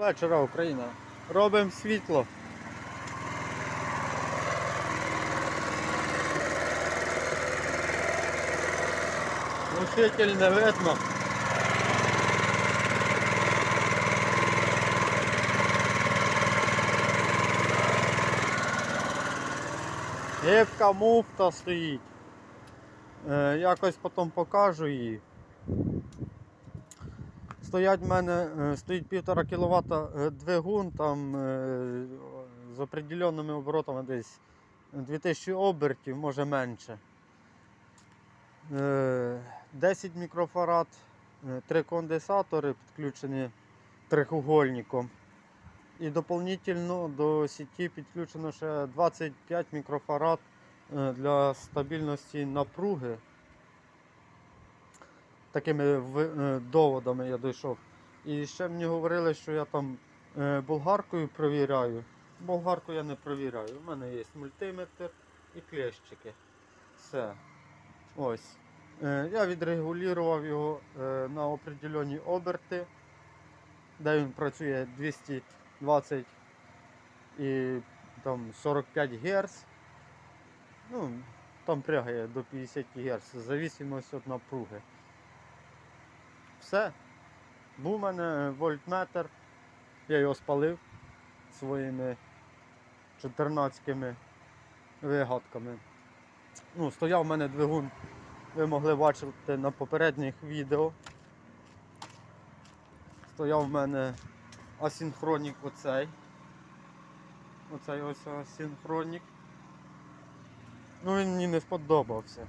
вечора, Україна. Робимо світло. Глушитель не видно. Гибка муфта стоїть. Е, якось потім покажу її. Стоять в мене, е, стоїть 1,5 кВт двигун, там е, з определеними оборотами десь 2000 обертів, може менше. Е, 10 мікрофарад, 3 конденсатори підключені трихугольником. І доповнительно до сіті підключено ще 25 мікрофарад е, для стабільності напруги. Такими е, доводами я дійшов. І ще мені говорили, що я там е, болгаркою провіряю. Болгарку я не провіряю. У мене є мультиметр і клещики. Все. Ось. Е, Я відрегулював його на определені оберти, де він працює 220 і там 45 Гц. Ну, там прягає до 50 Гц, в від напруги. Все. Був у мене вольтметр, я його спалив своїми 14 вигадками. Ну, стояв у мене двигун, ви могли бачити на попередніх відео. Стояв у мене асинхронік оцей. Оцей ось асинхронік. Ну він мені не сподобався.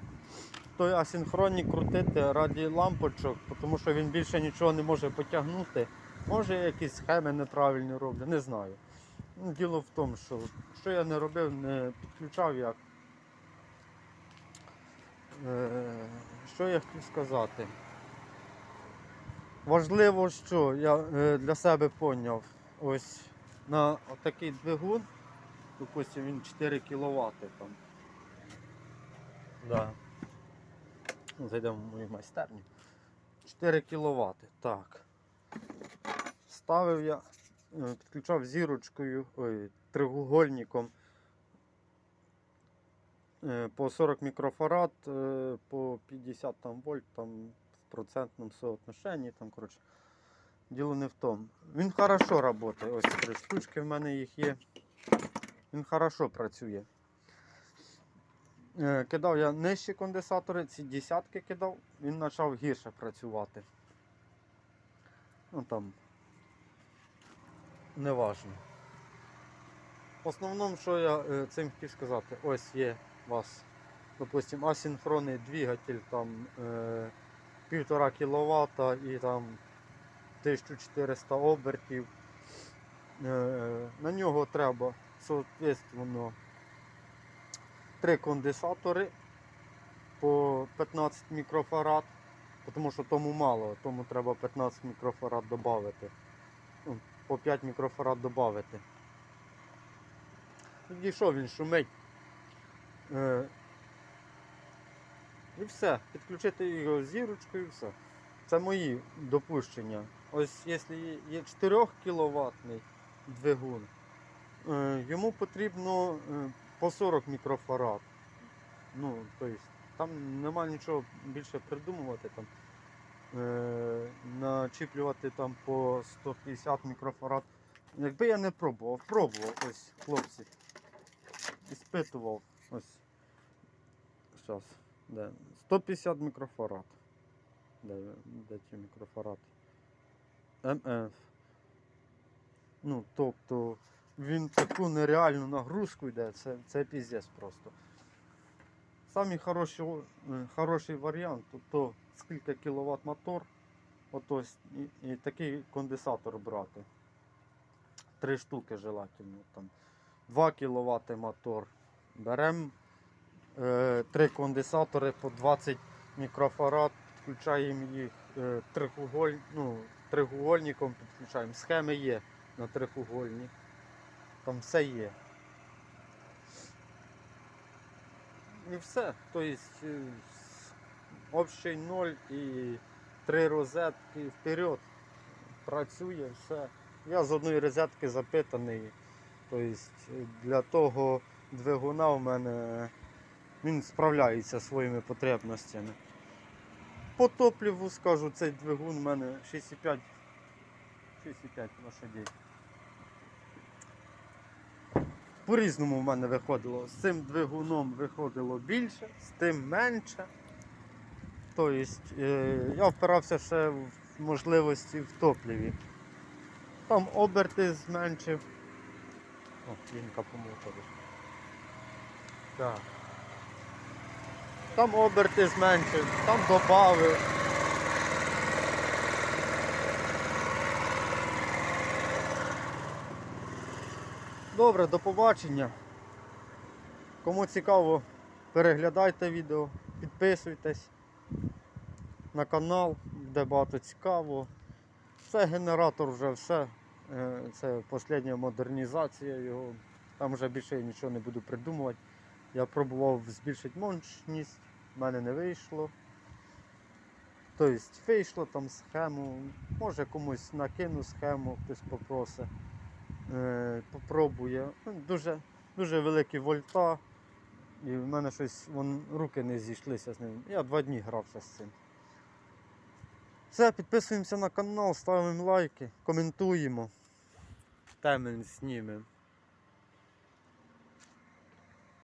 Той асинхронік крутити раді лампочок, тому що він більше нічого не може потягнути. Може якісь схеми неправильні роблю, не знаю. Ну, Діло в тому, що що я не робив, не підключав як. Е, що я хотів сказати? Важливо, що я е, для себе поняв, ось на такий двигун, допустим, він 4 кВт там. Да. Ну, Зайдемо в мою майстерню. 4 кВт. Так. Ставив я, е, підключав зірочкою, ой, тригугольником е, по 40 мікрофарад, е, по 50 там, вольт там, в процентному соотношенні. Там, коротше. Діло не в тому. Він хорошо працює. Ось три штучки в мене їх є. Він хорошо працює. Е, Кидав я нижчі конденсатори, ці десятки кидав, він почав гірше працювати. Ну там не важно. В основному, що я е, цим хотів сказати, ось є у вас, допустим, асинхронний двигатель там е, 1,5 кВт і там 1400 обертів. Е, на нього треба, соответственно, три конденсатори по 15 мікрофарад, тому що тому мало, тому треба 15 мікрофарад додати. Ну, по 5 мікрофарад додати. Тоді що він шумить? Е, і все. Підключити його зірочкою і все. Це мої допущення. Ось якщо є- є 4 кВт двигун, е, йому потрібно е, по 40 мікрофарад. Ну, тобто, там нема нічого більше придумувати. Там, е, начіплювати там по 150 мікрофарад. Якби я не пробував, пробував ось хлопці. Іспитував ось. Зараз. Де? 150 мікрофарад. Де, де ті мікрофарад? МФ. Ну, тобто він таку нереальну нагрузку йде, це, це піздець просто. Самий хороший, е, хороший варіант, то, то скільки кіловат мотор, ото, с- і, і такий конденсатор брати. Три штуки желательно. Там. 2 кВт мотор. Беремо е, три конденсатори по 20 мікрофарад, підключаємо їх е, трихуголь, ну, трихугольником, підключаємо. Схеми є на трихугольник. Там все є. І все. Тобто е, общий ноль і три розетки вперед. Працює все. Я з одної розетки запитаний. Тобто для того двигуна в мене він справляється своїми потребностями. По топливу скажу, цей двигун у мене 6,5 6,5 лошадей. По-різному в мене виходило. З цим двигуном виходило більше, з тим менше. Тобто е, я впирався ще в можливості в топливі. Там оберти зменшив. О, лінка по мотору. Так. Там оберти зменшив, там додав. Добре, до побачення. Кому цікаво, переглядайте відео, підписуйтесь на канал, де багато цікаво. Це генератор вже все. Е, Це остання модернізація його. Там вже більше я нічого не буду придумувати. Я пробував збільшити мощність, в мене не вийшло. Тобто вийшло там схему, може комусь накину схему, хтось попросить. Е, попробує. Ну, Дуже, дуже великі вольта. І в мене щось вон, руки не зійшлися з ним. Я два дні грався з цим. Все, підписуємося на канал, ставимо лайки, коментуємо. темен знімемо.